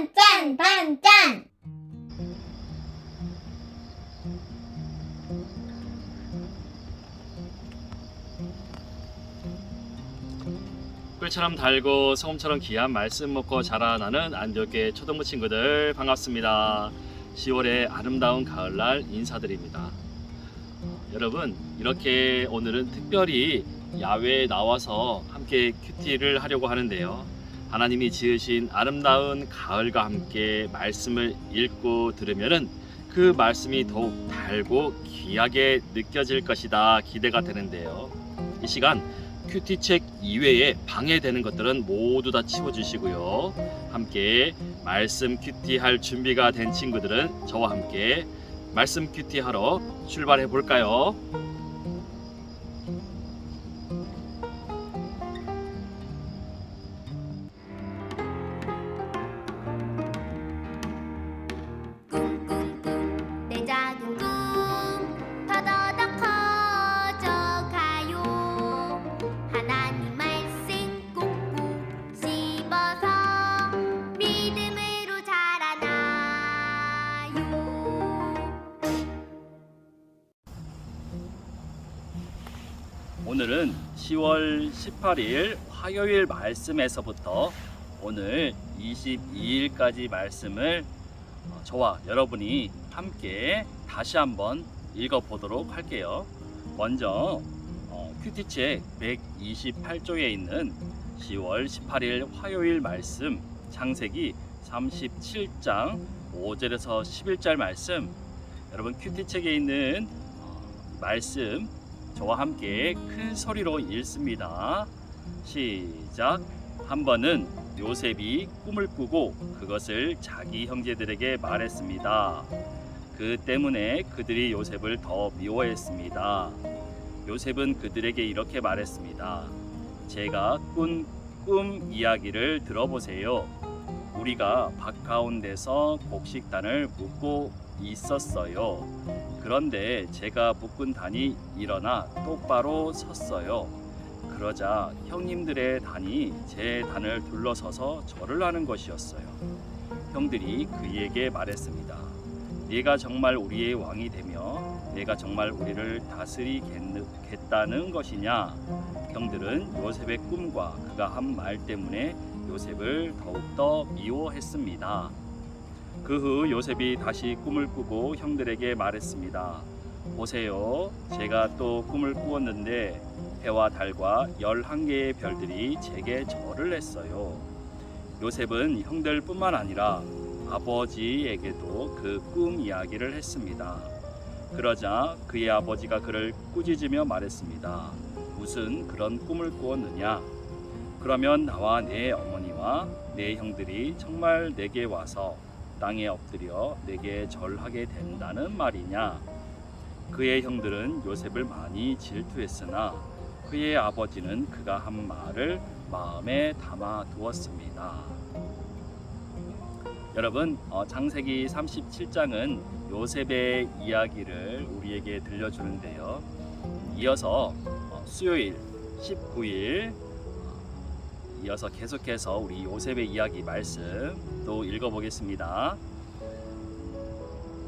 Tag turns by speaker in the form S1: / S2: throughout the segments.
S1: 반짠 반짠
S2: 꿀처럼 달고 소금처럼 귀한 말씀 먹고 자라나는 안디옥의 초등부 친구들 반갑습니다. 10월의 아름다운 가을날 인사드립니다. 어, 여러분 이렇게 오늘은 특별히 야외에 나와서 함께 큐티를 하려고 하는데요. 하나님이 지으신 아름다운 가을과 함께 말씀을 읽고 들으면은 그 말씀이 더욱 달고 귀하게 느껴질 것이다 기대가 되는데요. 이 시간 큐티책 이외에 방해되는 것들은 모두 다 치워주시고요. 함께 말씀 큐티 할 준비가 된 친구들은 저와 함께 말씀 큐티 하러 출발해 볼까요? 10월 18일 화요일 말씀에서부터 오늘 22일까지 말씀을 어, 저와 여러분이 함께 다시 한번 읽어보도록 할게요. 먼저 어, 큐티책 128쪽에 있는 10월 18일 화요일 말씀 창세기 37장 5절에서 11절 말씀 여러분 큐티책에 있는 어, 말씀 저와 함께 큰 소리로 읽습니다. 시작. 한 번은 요셉이 꿈을 꾸고 그것을 자기 형제들에게 말했습니다. 그 때문에 그들이 요셉을 더 미워했습니다. 요셉은 그들에게 이렇게 말했습니다. 제가 꾼 꿈 이야기를 들어보세요. 우리가 밭 가운데서 곡식단을 묶고 있었어요. 그런데 제가 묶은 단이 일어나 똑바로 섰어요. 그러자 형님들의 단이 제 단을 둘러서서 절을 하는 것이었어요. 형들이 그에게 말했습니다. 네가 정말 우리의 왕이 되며 내가 정말 우리를 다스리겠다는 것이냐? 형들은 요셉의 꿈과 그가 한 말 때문에 요셉을 더욱더 미워했습니다. 그 후 요셉이 다시 꿈을 꾸고 형들에게 말했습니다. 보세요. 제가 또 꿈을 꾸었는데 해와 달과 열한 개의 별들이 제게 절을 했어요. 요셉은 형들뿐만 아니라 아버지에게도 그 꿈 이야기를 했습니다. 그러자 그의 아버지가 그를 꾸짖으며 말했습니다. 무슨 그런 꿈을 꾸었느냐? 그러면 나와 내 어머니와 내 형들이 정말 내게 와서 땅에 엎드려 내게 절하게 된다는 말이냐? 그의 형들은 요셉을 많이 질투했으나 그의 아버지는 그가 한 말을 마음에 담아 두었습니다. 여러분, 어, 창세기 37장은 요셉의 이야기를 우리에게 들려주는데요. 이어서 어, 수요일 19일 어, 이어서 계속해서 우리 요셉의 이야기 말씀 또 읽어보겠습니다.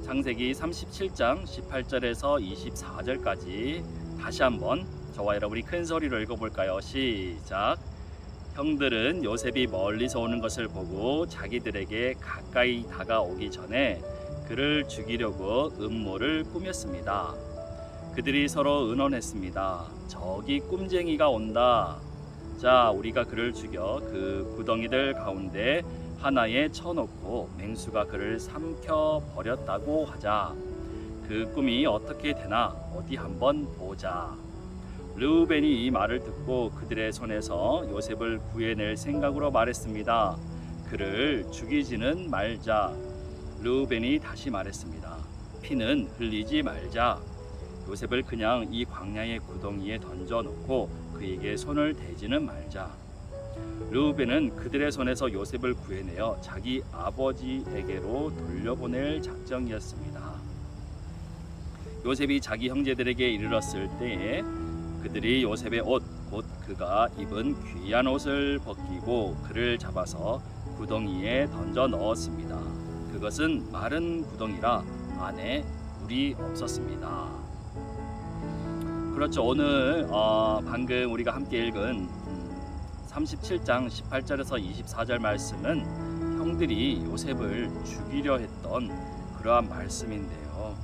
S2: 창세기 37장 18절에서 24절까지 다시 한번 저와 여러분이 큰 소리로 읽어볼까요? 시작. 형들은 요셉이 멀리서 오는 것을 보고 자기들에게 가까이 다가오기 전에 그를 죽이려고 음모를 꾸몄습니다. 그들이 서로 의논했습니다. 저기 꿈쟁이가 온다. 자, 우리가 그를 죽여 그 구덩이들 가운데 하나에 쳐놓고 맹수가 그를 삼켜 버렸다고 하자. 그 꿈이 어떻게 되나 어디 한번 보자. 르우벤이 이 말을 듣고 그들의 손에서 요셉을 구해낼 생각으로 말했습니다. 그를 죽이지는 말자. 르우벤이 다시 말했습니다. 피는 흘리지 말자. 요셉을 그냥 이 광야의 구덩이에 던져놓고 그에게 손을 대지는 말자. 르우벤은 그들의 손에서 요셉을 구해내어 자기 아버지에게로 돌려보낼 작정이었습니다. 요셉이 자기 형제들에게 이르렀을 때에 그들이 요셉의 옷, 곧 그가 입은 귀한 옷을 벗기고 그를 잡아서 구덩이에 던져 넣었습니다. 그것은 마른 구덩이라 안에 물이 없었습니다. 그렇죠. 오늘 어, 방금 우리가 함께 읽은 음, 37장 18절에서 24절 말씀은 형들이 요셉을 죽이려 했던 그러한 말씀인데요.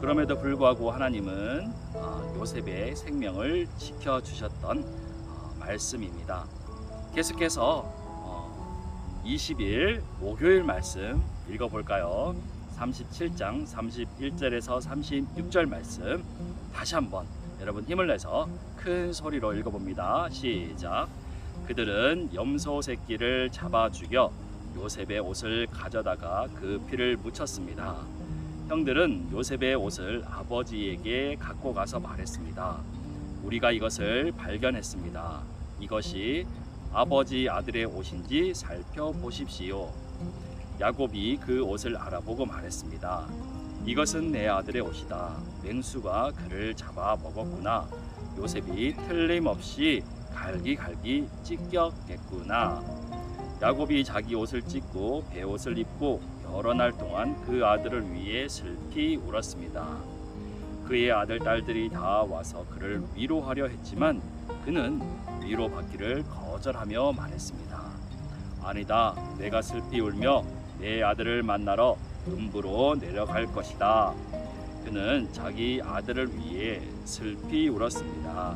S2: 그럼에도 불구하고 하나님은 어, 요셉의 생명을 지켜 주셨던 어, 말씀입니다. 계속해서 어, 20일 목요일 말씀 읽어볼까요? 37장 31절에서 36절 말씀 다시 한번 여러분 힘을 내서 큰 소리로 읽어봅니다. 시작. 그들은 염소 새끼를 잡아 죽여 요셉의 옷을 가져다가 그 피를 묻혔습니다. 형들은 요셉의 옷을 아버지에게 갖고 가서 말했습니다. 우리가 이것을 발견했습니다. 이것이 아버지 아들의 옷인지 살펴보십시오. 야곱이 그 옷을 알아보고 말했습니다. 이것은 내 아들의 옷이다. 맹수가 그를 잡아 먹었구나. 요셉이 틀림없이 갈기갈기 찢겼겠구나. 야곱이 자기 옷을 찢고 배옷을 입고 여러 날 동안 그 아들을 위해 슬피 울었습니다. 그의 아들 딸들이 다 와서 그를 위로하려 했지만 그는 위로받기를 거절하며 말했습니다. 아니다. 내가 슬피 울며 내 아들을 만나러 음부로 내려갈 것이다. 그는 자기 아들을 위해 슬피 울었습니다.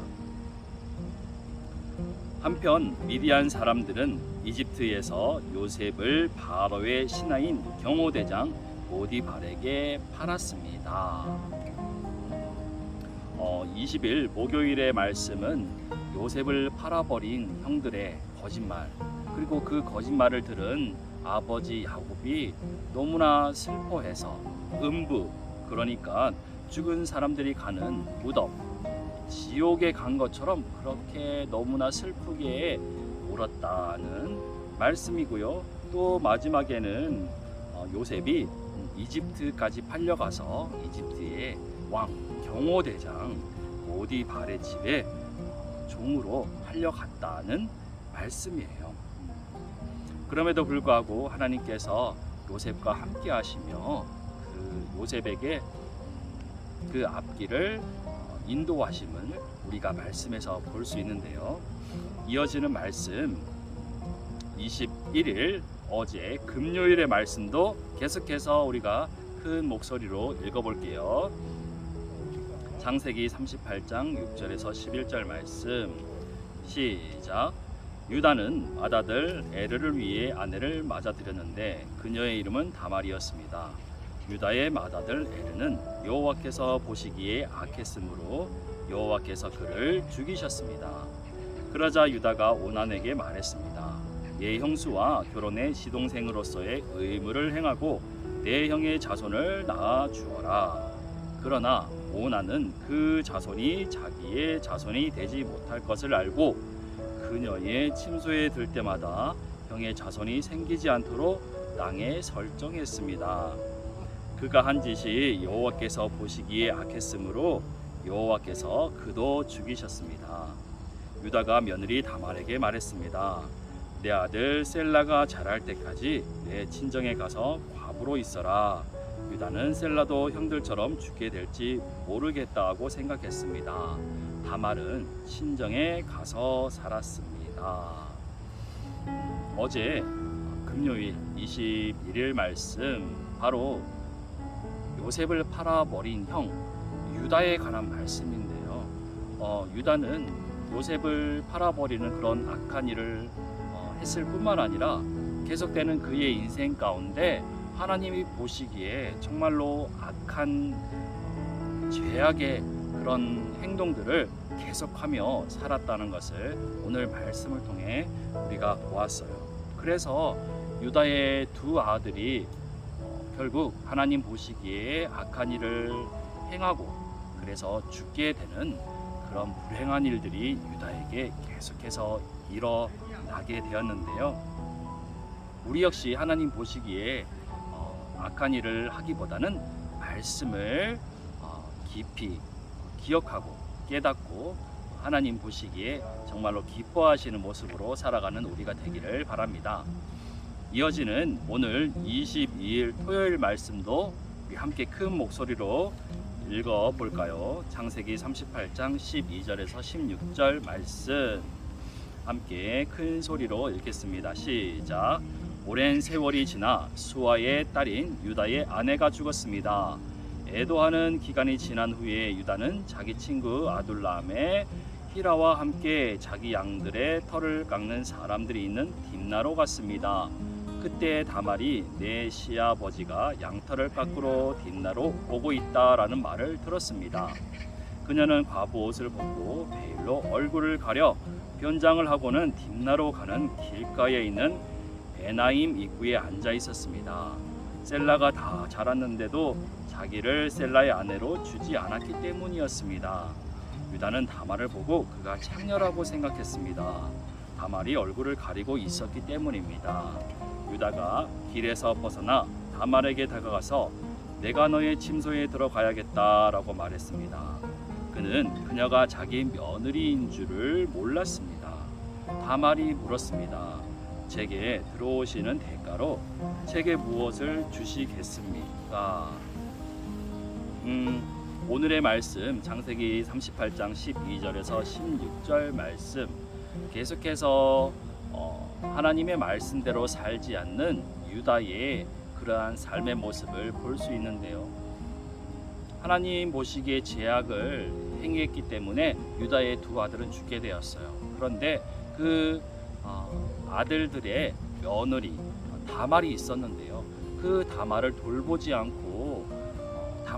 S2: 한편 미디안 사람들은 이집트에서 요셉을 바로의 신하인 경호대장 보디발에게 팔았습니다. 어, 20일 목요일의 말씀은 요셉을 팔아버린 형들의 거짓말 그리고 그 거짓말을 들은 아버지 야곱이 너무나 슬퍼해서 음부 그러니까 죽은 사람들이 가는 무덤 지옥에 간 것처럼 그렇게 너무나 슬프게 울었다는 말씀이고요. 또 마지막에는 어, 요셉이 이집트까지 팔려가서 이집트의 왕 경호대장 오디발의 집에 어, 종으로 팔려갔다는 말씀이에요. 그럼에도 불구하고 하나님께서 요셉과 함께 하시며 그 요셉에게 그 앞길을 어, 인도하심을 우리가 말씀에서 볼 수 있는데요. 이어지는 말씀 21일 어제 금요일의 말씀도 계속해서 우리가 큰 목소리로 읽어볼게요. 창세기 38장 6절에서 11절 말씀 시작. 유다는 아다들 에르를 위해 아내를 맞아들였는데 그녀의 이름은 다말이었습니다. 유다의 맏아들 에르는 여호와께서 보시기에 악했으므로 여호와께서 그를 죽이셨습니다. 그러자 유다가 오난에게 말했습니다. 예 형수와 결혼의 시동생으로서의 의무를 행하고 내 형의 자손을 낳아 주어라. 그러나 오난은 그 자손이 자기의 자손이 되지 못할 것을 알고 그녀의 침소에 들 때마다 형의 자손이 생기지 않도록 땅에 설정했습니다. 그가 한 짓이 여호와께서 보시기에 악했으므로 여호와께서 그도 죽이셨습니다. 유다가 며느리 다말에게 말했습니다. 내 아들 셀라가 자랄 때까지 내 친정에 가서 과부로 있어라. 유다는 셀라도 형들처럼 죽게 될지 모르겠다고 생각했습니다. 다말은 친정에 가서 살았습니다. 음, 어제 금요일 21일 말씀 바로 요셉을 팔아버린 형 유다에 관한 말씀인데요. 어, 유다는 요셉을 팔아버리는 그런 악한 일을 어, 했을 뿐만 아니라 계속되는 그의 인생 가운데 하나님이 보시기에 정말로 악한 어, 죄악의 그런 행동들을 계속하며 살았다는 것을 오늘 말씀을 통해 우리가 보았어요. 그래서 유다의 두 아들이 어, 결국 하나님 보시기에 악한 일을 행하고 그래서 죽게 되는 그런 불행한 일들이 유다에게 계속해서 일어나게 되었는데요. 우리 역시 하나님 보시기에 어, 악한 일을 하기보다는 말씀을 어, 깊이 기억하고 깨닫고 하나님 보시기에 정말로 기뻐하시는 모습으로 살아가는 우리가 되기를 바랍니다. 이어지는 오늘 22일 토요일 말씀도 함께 큰 목소리로 읽어 볼까요? 창세기 38장 12절에서 16절 말씀 함께 큰 소리로 읽겠습니다. 시작. 오랜 세월이 지나 수아의 딸인 유다의 아내가 죽었습니다. 애도하는 기간이 지난 후에 유다는 자기 친구 아둘람의 히라와 함께 자기 양들의 털을 깎는 사람들이 있는 딥나로 갔습니다. 그때 다말이 내 시아버지가 양털을 깎으러 딥나로 오고 있다라는 말을 들었습니다. 그녀는 과부 옷을 벗고 베일로 얼굴을 가려 변장을 하고는 딥나로 가는 길가에 있는 에나임 입구에 앉아 있었습니다. 셀라가 다 자랐는데도 자기를 셀라의 아내로 주지 않았기 때문이었습니다. 유다는 다말을 보고 그가 창렬하고 생각했습니다. 다말이 얼굴을 가리고 있었기 때문입니다. 유다가 길에서 벗어나 다말에게 다가가서 내가 너의 침소에 들어가야겠다라고 말했습니다. 그는 그녀가 자기 며느리인 줄을 몰랐습니다. 다말이 물었습니다. 제게 들어오시는 대가로 제게 무엇을 주시겠습니까? 음, 오늘의 말씀 장세기 38장 12절에서 16절 말씀 계속해서 어, 하나님의 말씀대로 살지 않는 유다의 그러한 삶의 모습을 볼 수 있는데요. 하나님 보시기에 제약을 행했기 때문에 유다의 두 아들은 죽게 되었어요. 그런데 그 어, 아들들의 며느리 다말이 있었는데요. 그 다말을 돌보지 않고 어,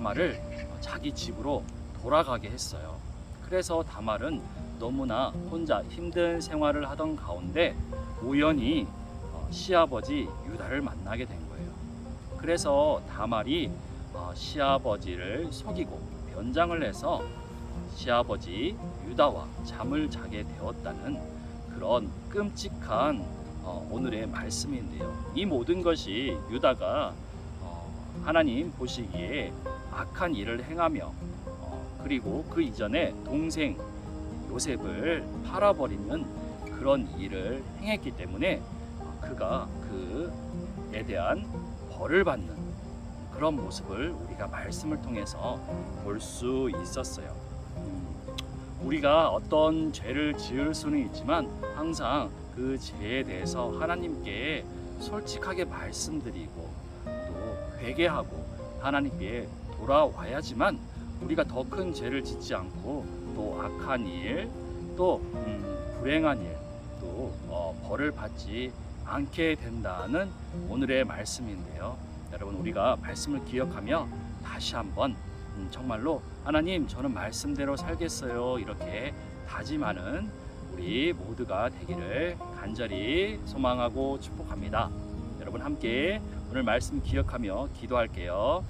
S2: 다말을 자기 집으로 돌아가게 했어요. 그래서 다말은 너무나 혼자 힘든 생활을 하던 가운데 우연히 어, 시아버지 유다를 만나게 된 거예요. 그래서 다말이 어, 시아버지를 속이고 변장을 해서 시아버지 유다와 잠을 자게 되었다는 그런 끔찍한 어, 오늘의 말씀인데요. 이 모든 것이 유다가 어, 하나님 보시기에 악한 일을 행하며 어, 그리고 그 이전에 동생 요셉을 팔아버리는 그런 일을 행했기 때문에 어, 그가 그에 대한 벌을 받는 그런 모습을 우리가 말씀을 통해서 볼 수 있었어요. 음, 우리가 어떤 죄를 지을 수는 있지만 항상 그 죄에 대해서 하나님께 솔직하게 말씀드리고 또 회개하고 하나님께 돌아와야지만 우리가 더 큰 죄를 짓지 않고 또 악한 일, 또 음, 불행한 일, 또 어, 벌을 받지 않게 된다는 오늘의 말씀인데요. 여러분 우리가 말씀을 기억하며 다시 한번 음, 정말로 하나님 저는 말씀대로 살겠어요 이렇게 다짐하는 우리 모두가 되기를 간절히 소망하고 축복합니다. 여러분 함께 오늘 말씀 기억하며 기도할게요.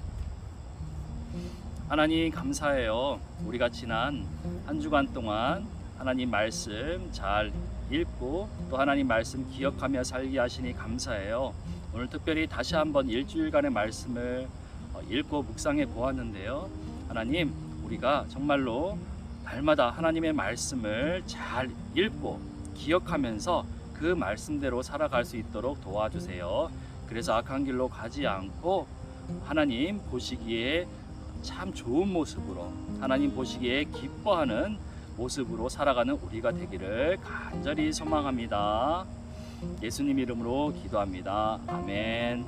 S2: 하나님 감사해요. 우리가 지난 한 주간 동안 하나님 말씀 잘 읽고 또 하나님 말씀 기억하며 살게 하시니 감사해요. 오늘 특별히 다시 한번 일주일간의 말씀을 어, 읽고 묵상해 보았는데요. 하나님, 우리가 정말로 날마다 하나님의 말씀을 잘 읽고 기억하면서 그 말씀대로 살아갈 수 있도록 도와주세요. 그래서 악한 길로 가지 않고 하나님 보시기에 참 좋은 모습으로 하나님 보시기에 기뻐하는 모습으로 살아가는 우리가 되기를 간절히 소망합니다. 예수님 이름으로 기도합니다. 아멘.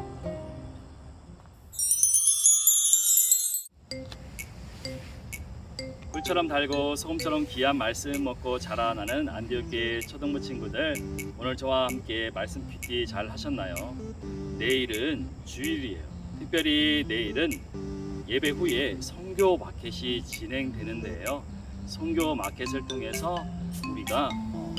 S2: 꿀처럼 달고 소금처럼 귀한 말씀 먹고 자라나는 안디옥교회 초등부 친구들 오늘 저와 함께 말씀 퀴티 잘 하셨나요? 내일은 주일이에요. 특별히 내일은 예배 후에 성교 마켓이 진행되는데요. 성교 마켓을 통해서 우리가 어,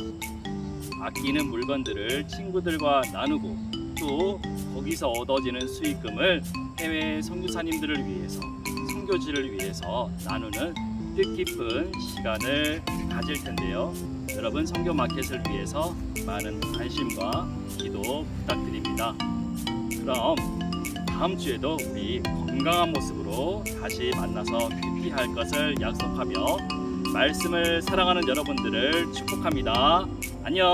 S2: 아끼는 물건들을 친구들과 나누고 또 거기서 얻어지는 수익금을 해외 선교사님들을 위해서 선교지를 위해서 나누는 뜻깊은 시간을 가질 텐데요. 여러분 선교 마켓을 위해서 많은 관심과 기도 부탁드립니다. 그럼 다음 주에도 우리 건강한 모습으로 다시 만나서 퀴퀴할 것을 약속하며 말씀을 사랑하는 여러분들을 축복합니다. 안녕.